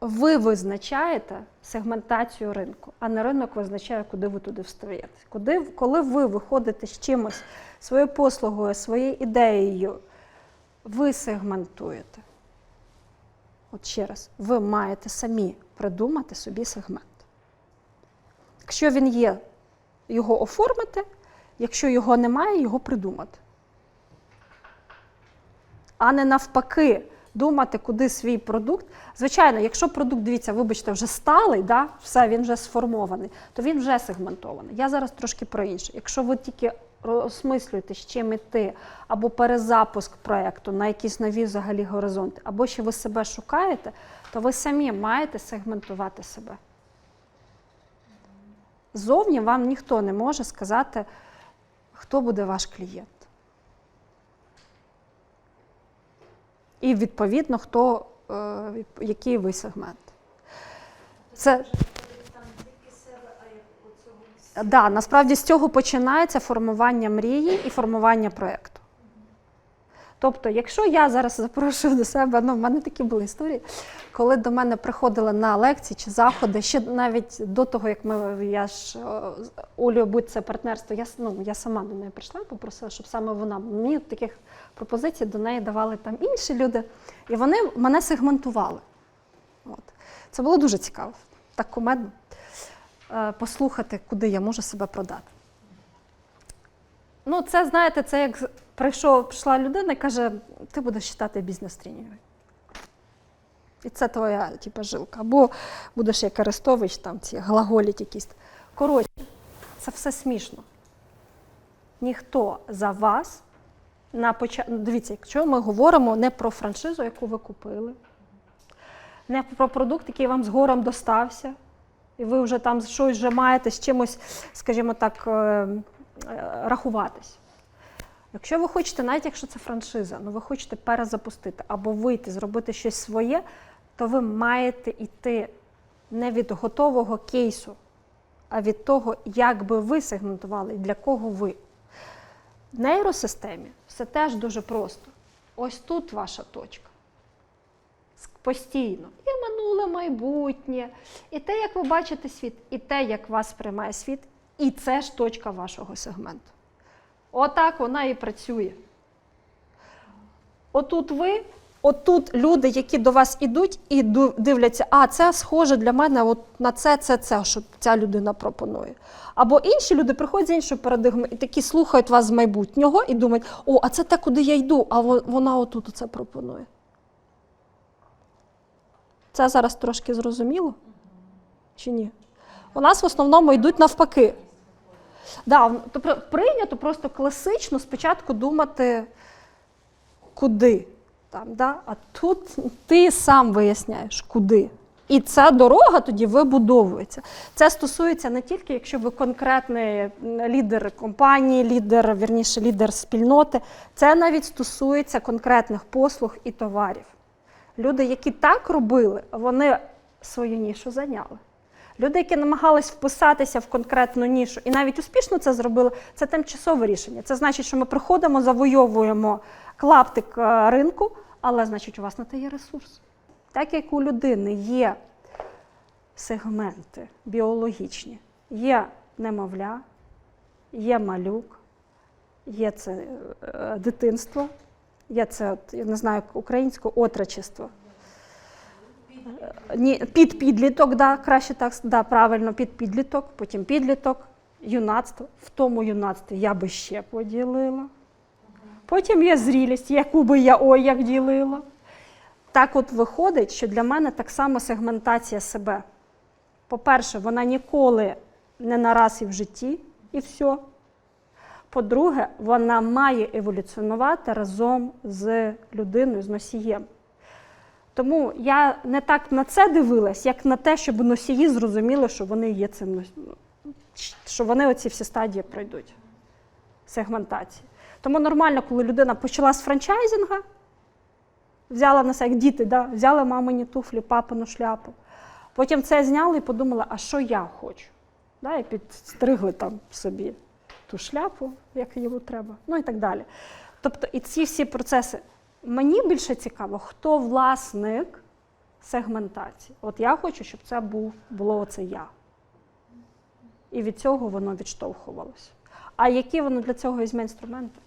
ви визначаєте сегментацію ринку, а не ринок визначає, куди ви туди встаєте. Куди, коли ви виходите з чимось, своєю послугою, своєю ідеєю, ви сегментуєте. От ще раз, ви маєте самі придумати собі сегмент. Якщо він є, його оформити, якщо його немає, його придумати. А не навпаки думати, куди свій продукт. Звичайно, якщо продукт, дивіться, вибачте, вже сталий, да, все, він вже сформований, то він вже сегментований. Я зараз трошки про інше. Якщо ви тільки осмислюєте, з чим іти, або перезапуск проєкту на якісь нові взагалі горизонти, або ще ви себе шукаєте, то ви самі маєте сегментувати себе. Зовні вам ніхто не може сказати, хто буде ваш клієнт. І відповідно, хто, е, який ви сегмент. Це да, насправді з цього починається формування мрії і формування проєкту. Тобто, якщо я зараз запрошую до себе, ну в мене такі були історії, коли до мене приходили на лекції чи заходи, ще навіть до того, як ми я ж е, з будь це партнерство, я, ну, я сама до неї прийшла, попросила, щоб саме вона мені таких пропозицій до неї давали там інші люди, і вони мене сегментували. От. Це було дуже цікаво, так кумедно е, послухати, куди я можу себе продати. Ну, це, знаєте, це як прийшов, прийшла людина і каже, ти будеш читати бізнес-тренінги. І це твоя типу, жилка. Або будеш як Арестович, там ці глаголіть якісь. Коротше, це все смішно. Ніхто за вас на поча... ну, Дивіться, якщо ми говоримо не про франшизу, яку ви купили, не про продукт, який вам згором достався, і ви вже там щось вже маєте з чимось, скажімо так, е, е, рахуватись. Якщо ви хочете, навіть якщо це франшиза, ну ви хочете перезапустити або вийти, зробити щось своє, то ви маєте йти не від готового кейсу, а від того, як би ви сегментували і для кого ви. В нейросистемі все теж дуже просто. Ось тут ваша точка. Постійно. І минуле майбутнє, і те, як ви бачите світ, і те, як вас приймає світ, і це ж точка вашого сегменту. Отак вона і працює. Отут ви, отут люди, які до вас ідуть і дивляться, а це схоже для мене от на це, це, це, що ця людина пропонує. Або інші люди приходять з іншої парадигми і такі слухають вас з майбутнього і думають, о, а це те, куди я йду, а вона отут це пропонує. Це зараз трошки зрозуміло? Чи ні? У нас в основному йдуть навпаки. Да, то прийнято просто класично спочатку думати, куди. Там, да? А тут ти сам виясняєш, куди. І ця дорога тоді вибудовується. Це стосується не тільки, якщо ви конкретний лідер компанії, лідер, вірніше, лідер спільноти. Це навіть стосується конкретних послуг і товарів. Люди, які так робили, вони свою нішу зайняли. Люди, які намагались вписатися в конкретну нішу і навіть успішно це зробили, це тимчасове рішення. Це значить, що ми приходимо, завойовуємо клаптик е, ринку, але значить, у вас на те є ресурс. Так як у людини є сегменти біологічні, є немовля, є малюк, є це е, дитинство, є це, я не знаю, як українською отрочество. Ні, під підліток, да, краще так, да, правильно, під підліток, потім підліток, юнацтво. В тому юнацтві я би ще поділила. Потім є зрілість, яку би я ой як ділила. Так от виходить, що для мене так само сегментація себе. По-перше, вона ніколи не нараз і в житті, і все. По-друге, вона має еволюціонувати разом з людиною, з носієм. Тому я не так на це дивилась, як на те, щоб носії зрозуміли, що вони є цим що вони оці всі стадії пройдуть сегментації. Тому нормально, коли людина почала з франчайзинга, взяла на себе, як діти, да, взяли мамині туфлі, папину шляпу. Потім це зняли і подумали, а що я хочу? Да, і підстригли там собі ту шляпу, як йому треба, ну і так далі. Тобто, і ці всі процеси. Мені більше цікаво, хто власник сегментації. От я хочу, щоб це був, було оце я. І від цього воно відштовхувалося. А які воно для цього візьме інструменти?